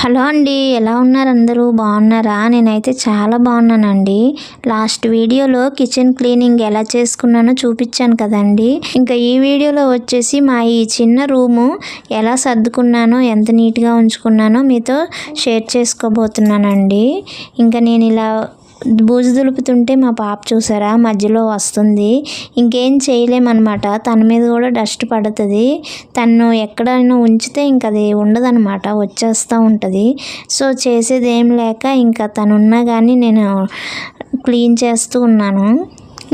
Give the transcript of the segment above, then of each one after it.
Hello అండి ఎలా ఉన్నారు అందరూ? బాగున్నారా? నేనైతే చాలా బాగున్నానండి. లాస్ట్ వీడియోలో కిచెన్ క్లీనింగ్ ఎలా చేసుకున్నానో చూపించాను కదండి. ఇంకా ఈ వీడియోలో వచ్చేసి మా ఈ చిన్న రూము ఎలా సర్దుకున్నానో ఎంత నీట్గా ఉంచుకున్నానో మీతో షేర్ చేసుకోబోతున్నానండి. ఇంకా నేను ఇలా బూజు దులుపుతుంటే మా పాప చూసారా? మధ్యలో వస్తుంది. ఇంకేం చేయలేమన్నమాట. తన మీద కూడా డస్ట్ పడుతుంది. తను ఎక్కడైనా ఉంచితే ఇంక అది ఉండదన్నమాట. వచ్చేస్తూ ఉంటుంది. సో చేసేది ఏం లేక ఇంకా తను ఉన్నా కానీ నేను క్లీన్ చేస్తూ ఉన్నాను.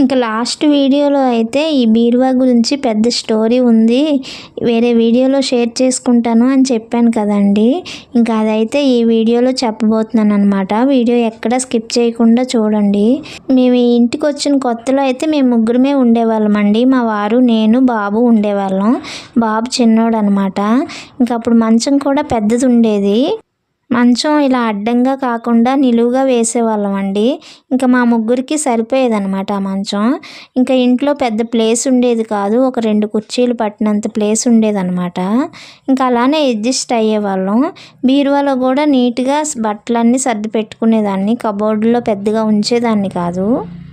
ఇంకా లాస్ట్ వీడియోలో అయితే ఈ బీరువా గురించి పెద్ద స్టోరీ ఉంది. వేరే వీడియోలో షేర్ చేసుకుంటాను అని చెప్పాను కదండి. ఇంకా అదైతే ఈ వీడియోలో చెప్పబోతున్నాను అనమాట వీడియో ఎక్కడ స్కిప్ చేయకుండా చూడండి. మేము ఇంటికి వచ్చిన కొత్తలో అయితే మేము ముగ్గురమే ఉండేవాళ్ళం అండి మా వారు నేను బాబు ఉండేవాళ్ళం. బాబు చిన్నోడు అనమాట ఇంకా అప్పుడు మంచం కూడా పెద్దది ఉండేది మంచం ఇలా అడ్డంగా కాకుండా నిలువుగా వేసేవాళ్ళం అండి ఇంకా మా ముగ్గురికి సరిపోయేదన్నమాట ఆ మంచం. ఇంకా ఇంట్లో పెద్ద ప్లేస్ ఉండేది కాదు. ఒక రెండు కుర్చీలు పట్టినంత ప్లేస్ ఉండేదన్నమాట. ఇంకా అలానే అడ్జస్ట్ అయ్యేవాళ్ళం. బీరువాలో కూడా నీట్గా బట్టలన్నీ సర్ది పెట్టుకునేదాన్ని. కబోర్డులో పెద్దగా ఉంచేదాన్ని కాదు.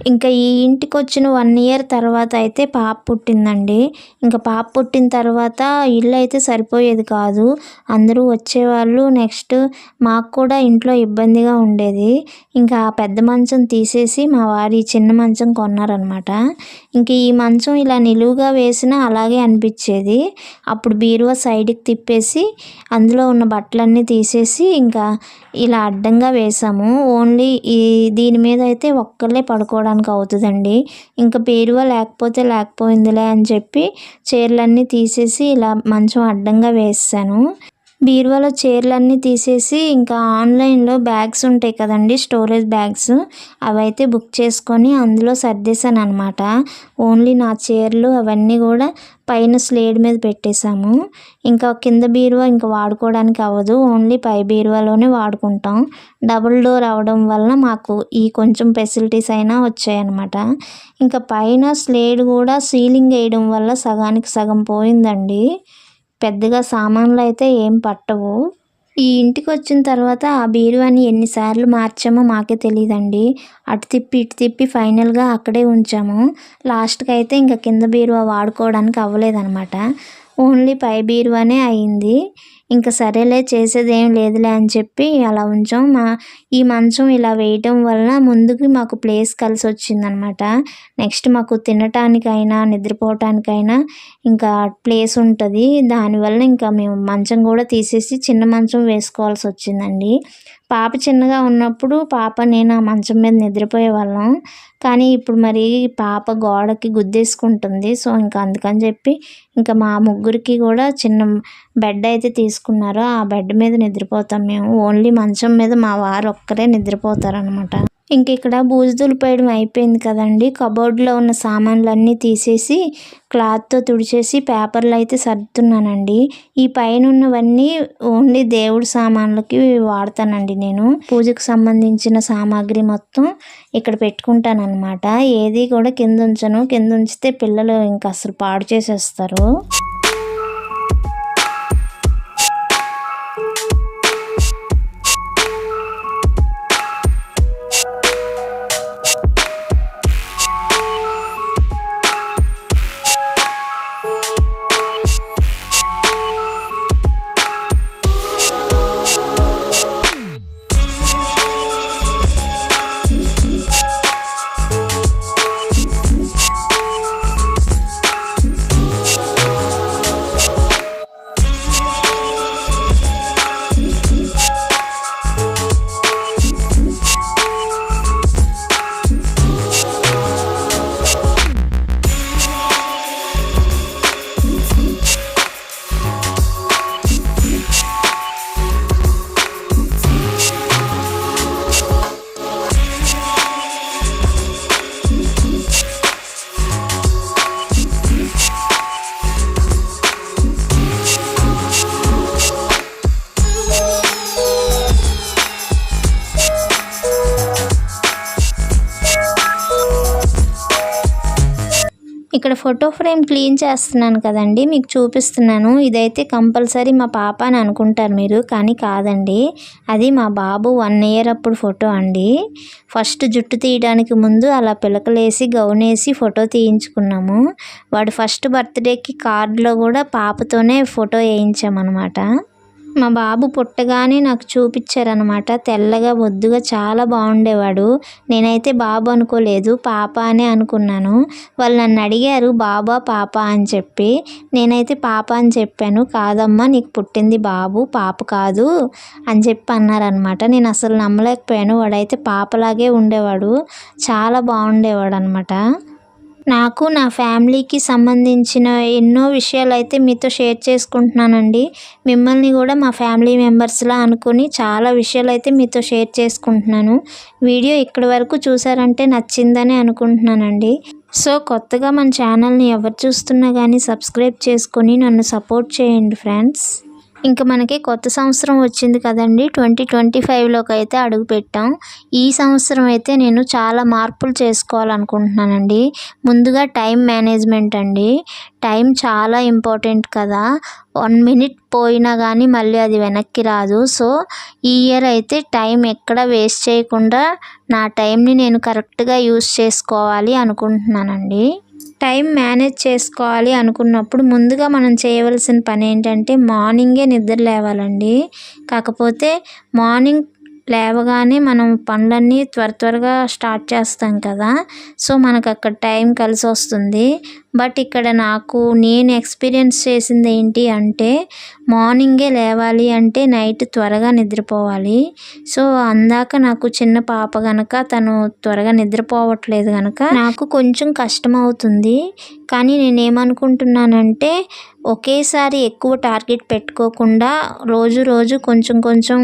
ఇంకా ఈ ఇంటికి వచ్చిన వన్ ఇయర్ తర్వాత అయితే పాప పుట్టిందండి. ఇంకా పాప పుట్టిన తర్వాత ఇల్లు అయితే సరిపోయేది కాదు. అందరూ వచ్చేవాళ్ళు నెక్స్ట్ మాకు కూడా ఇంట్లో ఇబ్బందిగా ఉండేది. ఇంకా ఆ పెద్ద మంచం తీసేసి మా వారి చిన్న మంచం కొన్నారనమాట ఇంక ఈ మంచం ఇలా నిలువుగా వేసినా అలాగే అనిపించేది. అప్పుడు బీరువా సైడ్కి తిప్పేసి అందులో ఉన్న బట్టలన్నీ తీసేసి ఇంకా ఇలా అడ్డంగా వేసాము ఓన్లీ ఈ దీని మీద అయితే ఒక్కళ్ళే పడుకోవడానికి అవుతుందండి. ఇంకా పేరువ లేకపోతే లేకపోయిందిలే అని చెప్పి చీరలన్నీ తీసేసి ఇలా మంచం అడ్డంగా వేసాను బీరువాలో చీరలన్నీ తీసేసి ఇంకా ఆన్లైన్లో బ్యాగ్స్ ఉంటాయి కదండి స్టోరేజ్ బ్యాగ్స్. అవైతే బుక్ చేసుకొని అందులో సర్దేశాను అనమాట ఓన్లీ నా చీరలు అవన్నీ కూడా పైన స్లేడ్ మీద పెట్టేశాము. ఇంకా కింద బీరువా ఇంకా వాడుకోవడానికి అవ్వదు. ఓన్లీ పై బీరువాలోనే వాడుకుంటాం. డబుల్ డోర్ అవడం వల్ల మాకు ఈ కొంచెం ఫెసిలిటీస్ అయినా వచ్చాయన్నమాట. ఇంకా పైన స్లేడ్ కూడా సీలింగ్ వేయడం వల్ల సగానికి సగం పోయిందండి. పెద్దగా సామాన్లు అయితే ఏం పట్టవు. ఈ ఇంటికి వచ్చిన తర్వాత ఆ బీరువాని ఎన్నిసార్లు మార్చామో మాకే తెలియదండి అటు తిప్పి ఇటు తిప్పి ఫైనల్గా అక్కడే ఉంచాము. లాస్ట్కి అయితే ఇంకా కింద బీరువా వాడుకోవడానికి అవ్వలేదన్నమాట. ఓన్లీ పై బీరువానే అయింది. ఇంకా సరేలే చేసేది ఏం లేదులే అని చెప్పి అలా ఉంచాం. మా ఈ మంచం ఇలా వేయటం వల్ల ముందుకి మాకు ప్లేస్ కలిసి వచ్చిందనమాట నెక్స్ట్ మాకు తినటానికైనా నిద్రపోవటానికైనా ఇంకా ప్లేస్ ఉంటుంది. దానివల్ల ఇంకా మేము మంచం కూడా తీసేసి చిన్న మంచం వేసుకోవాల్సి వచ్చిందండి పాప చిన్నగా ఉన్నప్పుడు పాప నేను ఆ మంచం మీద నిద్రపోయే వాళ్ళం. కానీ ఇప్పుడు మరి పాప గోడకి గుద్దేసుకుంటుంది. సో ఇంకా అందుకని చెప్పి ఇంకా మా ముగ్గురికి కూడా చిన్న బెడ్ అయితే తీసుకున్నారు. ఆ బెడ్ మీద నిద్రపోతాం మేము. ఓన్లీ మంచం మీద మా వారు ఒక్కరే నిద్రపోతారనమాట ఇంక ఇక్కడ బూజు దులిపేయడం అయిపోయింది కదండి. కబోర్డ్లో ఉన్న సామాన్లన్నీ తీసేసి క్లాత్తో తుడిచేసి పేపర్లు అయితే సర్దుతున్నానండి. ఈ పైన ఉన్నవన్నీ ఓన్లీ దేవుడి సామాన్లకి వాడతానండి నేను. పూజకు సంబంధించిన సామాగ్రి మొత్తం ఇక్కడ పెట్టుకుంటాను అనమాట ఏది కూడా కింద ఉంచను కింద ఉంచితే పిల్లలు ఇంకా అసలు పాడు చేసేస్తారు. ఇక్కడ ఫోటో ఫ్రేమ్ క్లీన్ చేస్తున్నాను కదండి మీకు చూపిస్తున్నాను. ఇదైతే కంపల్సరీ మా పాప అని అనుకుంటారు మీరు కానీ కాదండి. అది మా బాబు వన్ ఇయర్ అప్పుడు ఫోటో అండి. ఫస్ట్ జుట్టు తీయడానికి ముందు అలా పిలకలేసి గౌన్ వేసి ఫోటో తీయించుకున్నాము. వాడు ఫస్ట్ బర్త్డేకి కార్డులో కూడా పాపతోనే ఫోటో వేయించామన్నమాట. మా బాబు పుట్టగానే నాకు చూపించారనమాట తెల్లగా బొద్దుగా చాలా బాగుండేవాడు. నేనైతే బాబు అనుకోలేదు పాప అనే అనుకున్నాను. వాళ్ళు నన్ను అడిగారు బాబా పాప అని చెప్పి. నేనైతే పాప అని చెప్పాను కాదమ్మా నీకు పుట్టింది బాబు పాప కాదు అని చెప్పి అన్నారనమాట నేను అసలు నమ్మలేకపోయాను వాడైతే పాపలాగే ఉండేవాడు చాలా బాగుండేవాడు అనమాట నాకు నా ఫ్యామిలీకి సంబంధించిన ఎన్నో విషయాలు అయితే మీతో షేర్ చేసుకుంటున్నానండి. మిమ్మల్ని కూడా మా ఫ్యామిలీ మెంబర్స్లా అనుకుని చాలా విషయాలు అయితే మీతో షేర్ చేసుకుంటున్నాను. వీడియో ఇక్కడి వరకు చూసారంటే నచ్చిందని అనుకుంటున్నానండి. సో కొత్తగా మన ఛానల్ని ఎవరు చూస్తున్నా కానీ సబ్స్క్రైబ్ చేసుకొని నన్ను సపోర్ట్ చేయండి ఫ్రెండ్స్. ఇంకా మనకి కొత్త సంవత్సరం వచ్చింది కదండి. ట్వంటీ ట్వంటీ ఫైవ్లోకి అయితే అడుగు పెట్టాం. ఈ సంవత్సరం అయితే నేను చాలా మార్పులు చేసుకోవాలనుకుంటున్నానండి. ముందుగా టైం మేనేజ్మెంట్ అండి. టైం చాలా ఇంపార్టెంట్ కదా. వన్ మినిట్ పోయినా కానీ మళ్ళీ అది వెనక్కి రాదు. సో ఈ ఇయర్ అయితే టైం ఎక్కడ వేస్ట్ చేయకుండా నా టైంని నేను కరెక్ట్గా యూస్ చేసుకోవాలి అనుకుంటున్నానండి. టైం మేనేజ్ చేసుకోవాలి అనుకున్నప్పుడు ముందుగా మనం చేయవలసిన పని ఏంటంటే మార్నింగే నిద్ర లేవాలండి. కాకపోతే మార్నింగ్ లేవగానే మనం పనులన్నీ త్వర త్వరగా స్టార్ట్ చేస్తాం కదా. సో మనకు అక్కడ టైం కలిసి వస్తుంది బట్ ఇక్కడ నాకు నేను ఎక్స్పీరియన్స్ చేసింది ఏంటి అంటే మార్నింగే లేవాలి అంటే నైట్ త్వరగా నిద్రపోవాలి. సో అందాక నాకు చిన్న పాప కనుక తను త్వరగా నిద్రపోవట్లేదు కనుక నాకు కొంచెం కష్టం అవుతుంది. కానీ నేను ఏమనుకుంటున్నానంటే ఒకేసారి ఎక్కువ టార్గెట్ పెట్టుకోకుండా రోజు రోజు కొంచెం కొంచెం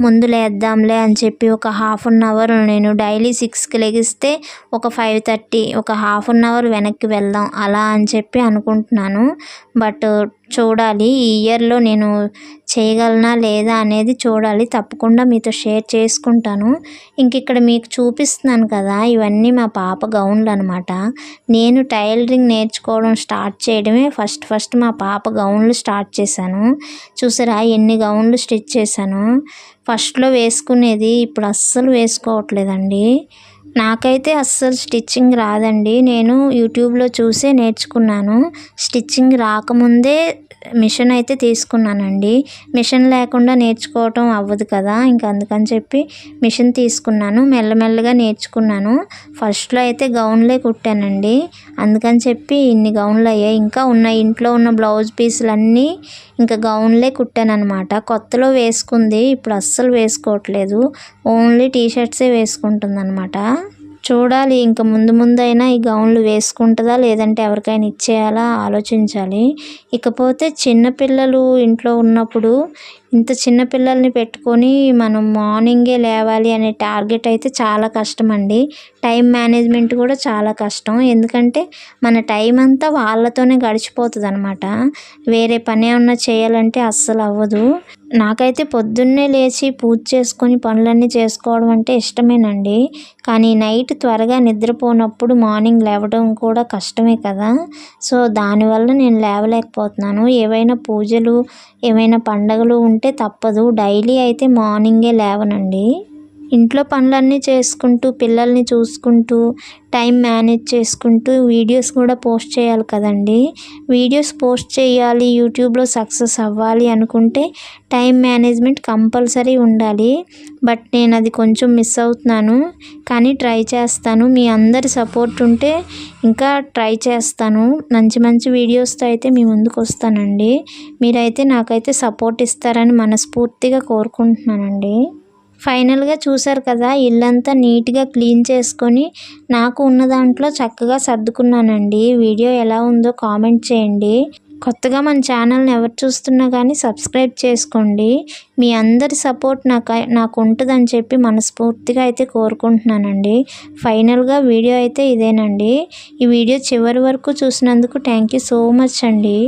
ముందు లేద్దాంలే అని చెప్పి ఒక హాఫ్ అన్ అవర్ నేను డైలీ సిక్స్కి లెగిస్తే ఒక ఫైవ్ థర్టీ ఒక హాఫ్ అన్ అవర్ వెనక్కి వెళ్దాం అలా అని చెప్పి అనుకుంటున్నాను. బట్ చూడాలి ఈ ఇయర్లో నేను చేయగలనా లేదా అనేది చూడాలి. తప్పకుండా మీతో షేర్ చేసుకుంటాను. ఇంక ఇక్కడ మీకు చూపిస్తున్నాను కదా ఇవన్నీ మా పాప గౌన్లు అనమాట నేను టైలరింగ్ నేర్చుకోవడం స్టార్ట్ చేయడమే ఫస్ట్ ఫస్ట్ మా పాప గౌన్లు స్టార్ట్ చేశాను. చూసారా ఎన్ని గౌన్లు స్టిచ్ చేశాను. ఫస్ట్లో వేసుకునేది ఇప్పుడు అస్సలు వేసుకోవట్లేదండి. నాకైతే అస్సలు స్టిచ్చింగ్ రాదండి. నేను యూట్యూబ్లో చూసే నేర్చుకున్నాను. స్టిచ్చింగ్ రాకముందే మిషన్ అయితే తీసుకున్నానండి. మిషన్ లేకుండా నేర్చుకోవటం అవ్వదు కదా ఇంకా అందుకని చెప్పి మిషన్ తీసుకున్నాను. మెల్లమెల్లగా నేర్చుకున్నాను. ఫస్ట్లో అయితే గౌన్లే కుట్టానండి. అందుకని చెప్పి ఇన్ని గౌన్లు అయ్యాయి. ఇంకా ఉన్న ఇంట్లో ఉన్న బ్లౌజ్ పీసులన్నీ ఇంకా గౌన్లే కుట్టానమాట కొత్తలో వేసుకుంది. ఇప్పుడు అస్సలు వేసుకోవట్లేదు. ఓన్లీ టీషర్ట్సే వేసుకుంటుంది అనమాట చూడాలి. ఇంకా ముందు ముందైనా ఈ గౌన్లు వేసుకుంటుందా లేదంటే ఎవరికైనా ఇచ్చేయాలా? ఆలోచించాలి. ఇకపోతే చిన్నపిల్లలు ఇంట్లో ఉన్నప్పుడు ఇంత చిన్న పిల్లల్ని పెట్టుకొని మనం మార్నింగే లేవాలి అనే టార్గెట్ అయితే చాలా కష్టం అండి టైం మేనేజ్మెంట్ కూడా చాలా కష్టం. ఎందుకంటే మన టైం అంతా వాళ్ళతోనే గడిచిపోతుంది అనమాట వేరే పని ఏమన్నా చేయాలంటే అస్సలు అవ్వదు. నాకైతే పొద్దున్నే లేచి పూజ చేసుకొని పనులన్నీ చేసుకోవడం అంటే ఇష్టమేనండి. కానీ నైట్ త్వరగా నిద్రపోనప్పుడు మార్నింగ్ లేవడం కూడా కష్టమే కదా. సో దానివల్ల నేను లేవలేకపోతున్నాను. ఏవైనా పూజలు ఏమైనా పండగలు ఉంటే తప్పదు. డైలీ అయితే మార్నింగే లేవనండి. ఇంట్లో పనులన్నీ చేసుకుంటూ పిల్లల్ని చూసుకుంటూ టైం మేనేజ్ చేసుకుంటూ వీడియోస్ కూడా పోస్ట్ చేయాలి కదండి. వీడియోస్ పోస్ట్ చేయాలి యూట్యూబ్లో సక్సెస్ అవ్వాలి అనుకుంటే టైం మేనేజ్మెంట్ కంపల్సరీ ఉండాలి. బట్ నేను అది కొంచెం మిస్ అవుతున్నాను. కానీ ట్రై చేస్తాను. మీ అందరి సపోర్ట్ ఉంటే ఇంకా ట్రై చేస్తాను. మంచి మంచి వీడియోస్తో అయితే మీ ముందుకు వస్తానండి. మీరైతే నాకైతే సపోర్ట్ ఇస్తారని మనస్ఫూర్తిగా కోరుకుంటున్నానండి. ఫైనల్గా చూసారు కదా ఇల్లంతా నీట్గా క్లీన్ చేసుకొని నాకు ఉన్న దాంట్లో చక్కగా సర్దుకున్నానండి. వీడియో ఎలా ఉందో కామెంట్ చేయండి. కొత్తగా మన ఛానల్ని ఎవరు చూస్తున్నా కానీ సబ్స్క్రైబ్ చేసుకోండి. మీ అందరి సపోర్ట్ నాకు నాకు ఉంటుందని చెప్పి మనస్ఫూర్తిగా అయితే కోరుకుంటున్నానండి. ఫైనల్గా వీడియో అయితే ఇదేనండి. ఈ వీడియో చివరి వరకు చూసినందుకు థ్యాంక్ యూ సో మచ్ అండి.